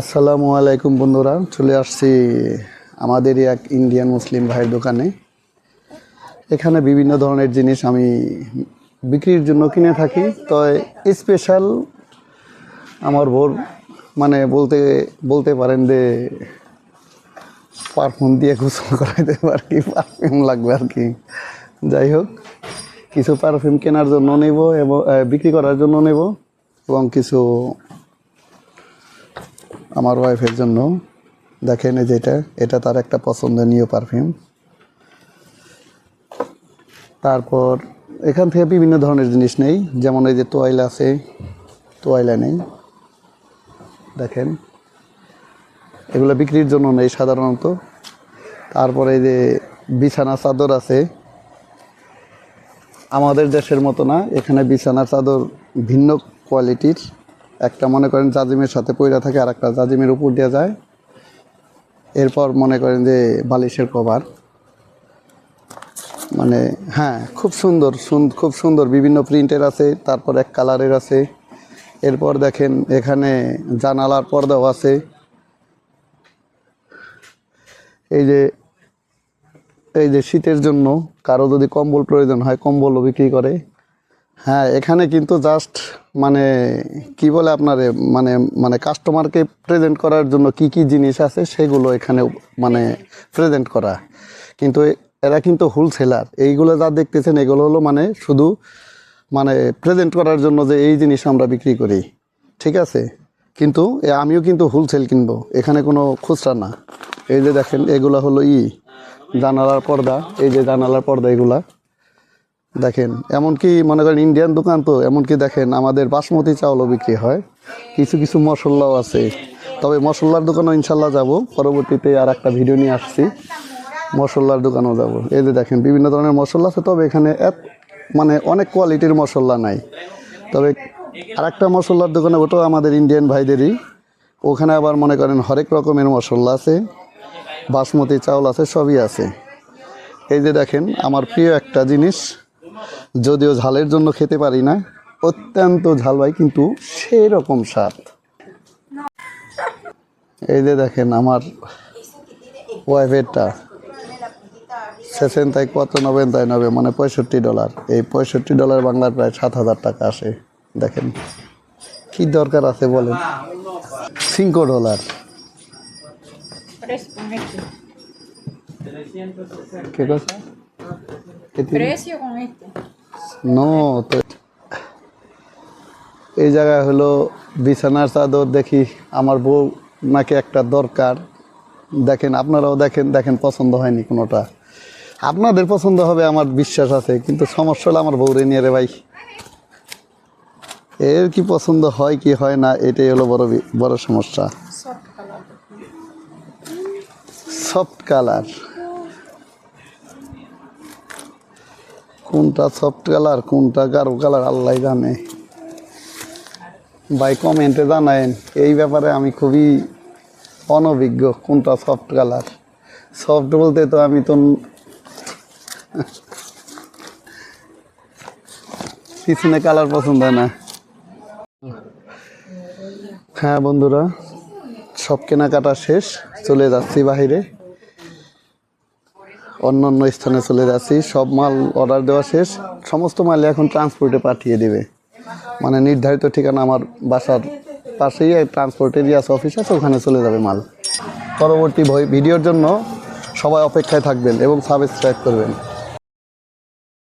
আসসালামু আলাইকুম বন্ধুরা, চলে আসছি আমাদের এক ইন্ডিয়ান মুসলিম ভাইয়ের দোকানে। এখানে বিভিন্ন ধরনের জিনিস আমি বিক্রির জন্য কিনে থাকি। তো স্পেশাল আমার বোর মানে বলতে বলতে পারেন যে পারফিউম দিয়ে গোসল করাইতে পারি পারফিউম লাগবে আর কি। যাই হোক, কিছু পারফিউম কেনার জন্য নেব এবং বিক্রি করার জন্য নেব এবং কিছু আমার ওয়াইফের জন্য। দেখেন এই যেটা এটা তার একটা পছন্দনীয় পারফিউম তারপর এখান থেকে বিভিন্ন ধরনের জিনিস নেই। যেমন এই যে তোয়াইলা আছে, তোয়াইলা নেই দেখেন। এগুলো বিক্রির জন্য নেই সাধারণত। তারপরে এই যে বিছানা চাদর আছে। আমাদের দেশের মতো না, এখানে বিছানা চাদর ভিন্ন কোয়ালিটির। একটা মনে করেন জাজিমের সাথে পইরা থাকে আর একটা জাজিমের উপর দেওয়া যায়। এরপর মনে করেন যে বালিশের কভার। মানে হ্যাঁ খুব সুন্দর, সুন- খুব সুন্দর বিভিন্ন প্রিন্টের আছে, তারপর এক কালারের আছে। এরপর দেখেন, এখানে জানালার পর্দাও আছে। এই যে এই যে শীতের জন্য কারও যদি কম্বল প্রয়োজন হয়, কম্বলও বিক্রি করে। হ্যাঁ এখানে কিন্তু জাস্ট মানে কি বলে আপনার মানে মানে কাস্টমারকে প্রেজেন্ট করার জন্য কি কি জিনিস আছে, সেগুলো এখানে মানে প্রেজেন্ট করা। কিন্তু এরা কিন্তু হোলসেলার এইগুলো যা দেখতেছেন, এগুলো হলো মানে শুধু মানে প্রেজেন্ট করার জন্য যে এই জিনিস আমরা বিক্রি করি। ঠিক আছে? কিন্তু আমিও কিন্তু হোলসেল কিনবো। এখানে কোনো খুচরা না। এই যে দেখেন, এগুলো হলো ই, জানালার পর্দা। এই যে জানালার পর্দা এগুলা। দেখেন, এমনকি মনে করেন ইন্ডিয়ান দোকান তো, এমনকি দেখেন আমাদের বাসমতি চাউলও বিক্রি হয়। কিছু কিছু মশলাও আছে। তবে মশলার দোকানও ইনশাল্লাহ যাব। পরবর্তীতে আর একটা ভিডিও নিয়ে আসছি। মশলার দোকানেও যাব। এই যে দেখেন, বিভিন্ন ধরনের মশলা আছে, তবে এখানে এত মানে অনেক কোয়ালিটির মশলা নাই। তবে আর একটা মশলার দোকানে ওটাও আমাদের ইন্ডিয়ান ভাইদেরই। ওখানে আবার মনে করেন হরেক রকমের মশলা আছে, বাসমতি চাউল আছে, সবই আছে। এই যে দেখেন, আমার প্রিয় একটা জিনিস, যদিও ঝালের জন্য খেতে পারি না, অত্যন্ত ঝাল হয় কিন্তু সেই রকম স্বাদ। এই যে দেখেন, আমার ওয়াইফেরটা সেসেন তাই কত নবেন তাই নবে মানে পঁয়ষট্টি ডলার। এই পঁয়ষট্টি ডলার বাংলার প্রায় সাত হাজার টাকা আসে, দেখেন। কি দরকার আছে বলেন? সিঙ্কো ডলার। এই জায়গায় হলো বিছানার চাদর দেখি, আমার বউ নাকি একটা দরকার। দেখেন, আপনারাও দেখেন দেখেন, পছন্দ হয়নি কোনোটা। আপনাদের পছন্দ হবে আমার বিশ্বাস আছে কিন্তু সমস্যা হলো আমার বউরে নিয়ে রে ভাই। এর কি পছন্দ হয় কি হয় না এটাই হলো বড় বড় সমস্যা। সফট কালার কোনটা সফট কালার কোনটা গাঢ় কালার আল্লাহ জানে। ভাই কমেন্টে জানায়েন এই ব্যাপারে আমি খুবই অনভিজ্ঞ কোনটা সফট কালার সফট বলতে তো আমি তো পিছনে কালার পছন্দ না। হ্যাঁ বন্ধুরা, সব কেনাকাটা শেষ, চলে যাচ্ছি বাহিরে। অন্য অন্য স্থানে চলে যাচ্ছি, সব মাল অর্ডার দেওয়া শেষ। সমস্ত মাল এখন ট্রান্সপোর্টে পাঠিয়ে দেবে। মানে নির্ধারিত ঠিকানা আমার বাসার পাশেই ট্রান্সপোর্ট এরিয়াস অফিস আছে ওখানে চলে যাবে মাল। পরবর্তী ভিডিওর জন্য সবাই অপেক্ষায় থাকবেন এবং সাবস্ক্রাইব করবেন।